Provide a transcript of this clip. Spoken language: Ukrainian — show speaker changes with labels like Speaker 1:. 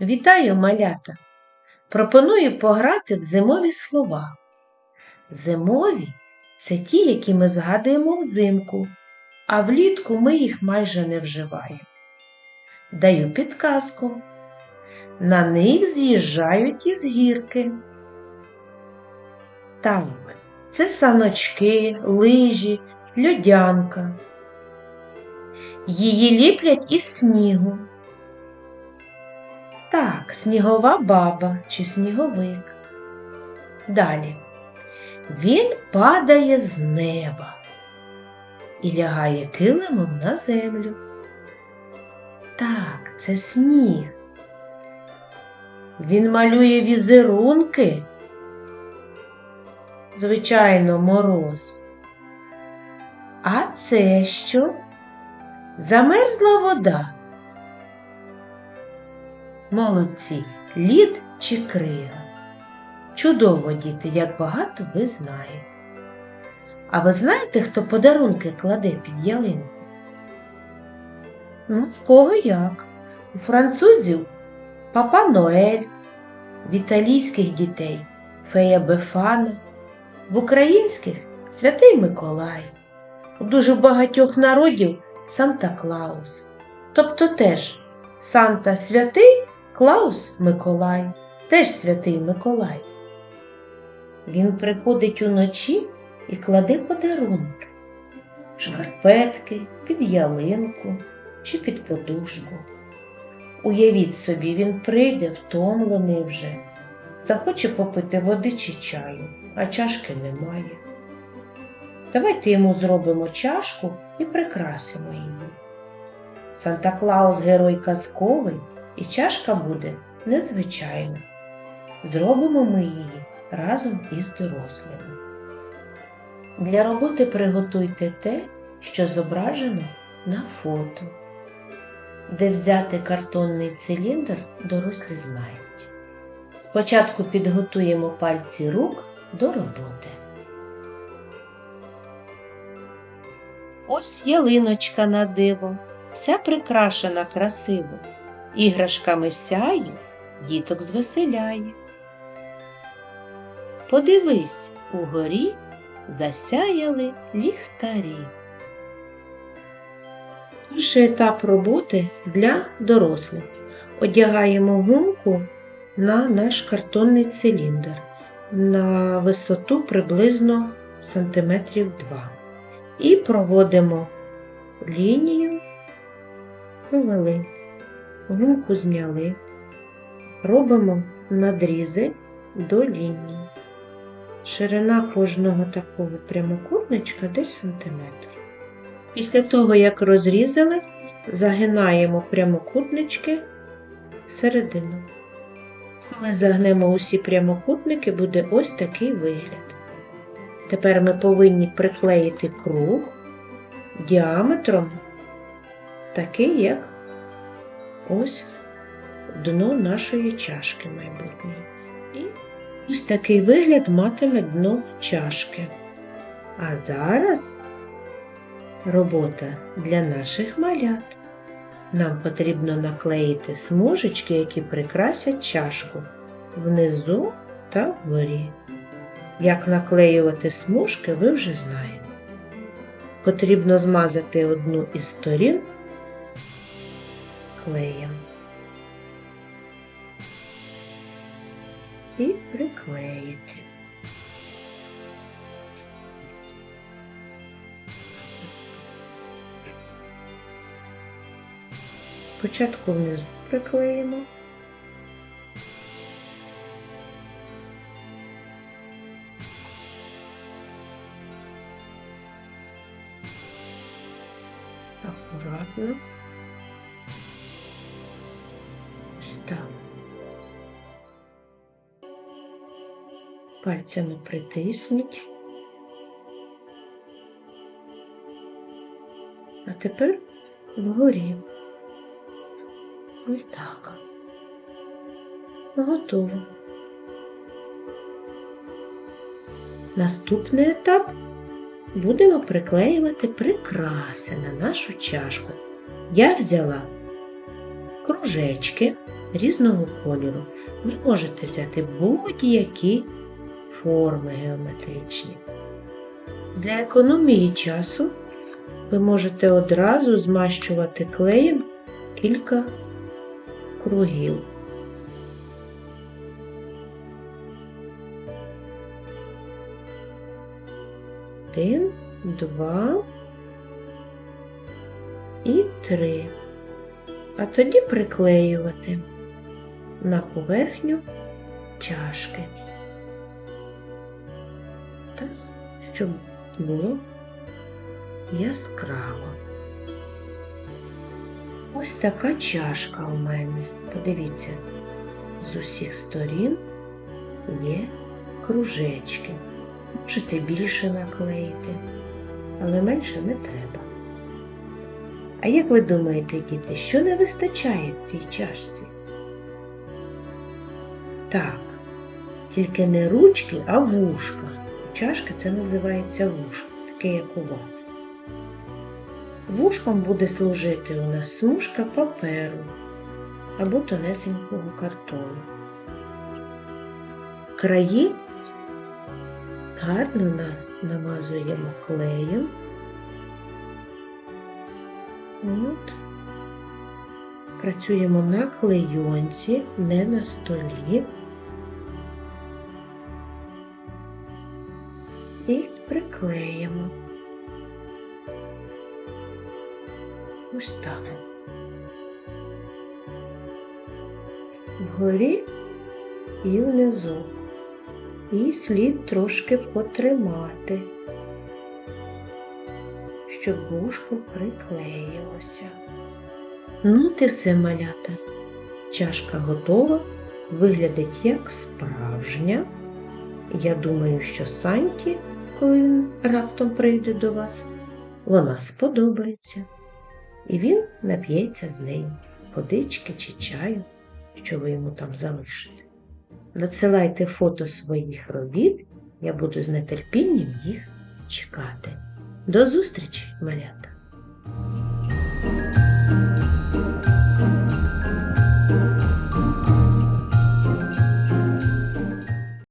Speaker 1: Вітаю, малята! Пропоную пограти в зимові слова. Зимові це ті, які ми згадуємо взимку, а влітку ми їх майже не вживаємо. Даю підказку. На них з'їжджають із гірки. Так, це саночки, лижі, льодянка. Її ліплять із снігу. Так, снігова баба чи сніговик. Далі. Він падає з неба і лягає килимом на землю. Так, це сніг. Він малює візерунки. Звичайно, мороз. А це що? Замерзла вода. Молодці, лід чи крига. Чудово, діти, як багато ви знаєте. А ви знаєте, хто подарунки кладе під ялинку? Ну, в кого як? У французів Папа Ноель, в італійських дітей Фея Бефана, в українських Святий Миколай, у дуже багатьох народів Санта Клаус. Тобто теж Санта святий, Клаус Миколай, теж святий Миколай. Він приходить уночі і кладе подарунки, шкарпетки під ялинку чи під подушку. Уявіть собі, він прийде втомлений вже, захоче попити води чи чаю, а чашки немає. Давайте йому зробимо чашку і прикрасимо її. Санта Клаус герой казковий, і чашка буде незвичайна. Зробимо ми її разом із дорослими. Для роботи приготуйте те, що зображено на фото. Де взяти картонний циліндр, дорослі знають. Спочатку підготуємо пальці рук до роботи. Ось ялиночка на диво, вся прикрашена красиво, іграшками сяє, діток звеселяє. Подивись, угорі засяяли ліхтарі. Перший етап роботи для дорослих. Одягаємо гумку на наш картонний циліндр на висоту приблизно сантиметрів 2. І проводимо лінію, провели, гумку зняли, робимо надрізи до лінії. Ширина кожного такого прямокутничка десь сантиметр. Після того, як розрізали, загинаємо прямокутнички всередину. Коли загнемо усі прямокутники, буде ось такий вигляд. Тепер ми повинні приклеїти круг діаметром, такий, як ось дно нашої чашки майбутньої. І ось такий вигляд матиме дно чашки. А зараз робота для наших малят. Нам потрібно наклеїти смужечки, які прикрасять чашку внизу та вгорі. Як наклеювати смужки, ви вже знаєте. Потрібно змазати одну із сторін клеєм і приклеїти. Спочатку внизу приклеїмо. Акуратно. Так. Пальцями притисніть. А тепер вгорі. Ось так. Готово. Наступний етап будемо приклеювати прикраси на нашу чашку. Я взяла кружечки різного кольору. Ви можете взяти будь-які форми геометричні. Для економії часу ви можете одразу змащувати клеєм кілька кругів. Один, два і три. А тоді приклеювати на поверхню чашки. Так, щоб було яскраво. Ось така чашка у мене. Подивіться, з усіх сторін є кружечки. Можете більше наклеїти, але менше не треба. А як ви думаєте, діти, що не вистачає цій чашці? Так, тільки не ручки, а вушка. Чашка це називається вушко, таке як у вас. Вушком буде служити у нас смужка паперу або тонесенького картону. Краї гарно намазуємо клеєм. От. Працюємо на клейонці, не на столі. І приклеїмо. Ось так. Вгорі і внизу. І слід трошки потримати, щоб вушко приклеїлося. Ну, ти все малята. Чашка готова, виглядить як справжня. Я думаю, що Санті, коли він раптом прийде до вас, вона сподобається. І він нап'ється з нею водички чи чаю, що ви йому там залишите. Надсилайте фото своїх робіт, я буду з нетерпінням їх чекати. До зустрічі, малята!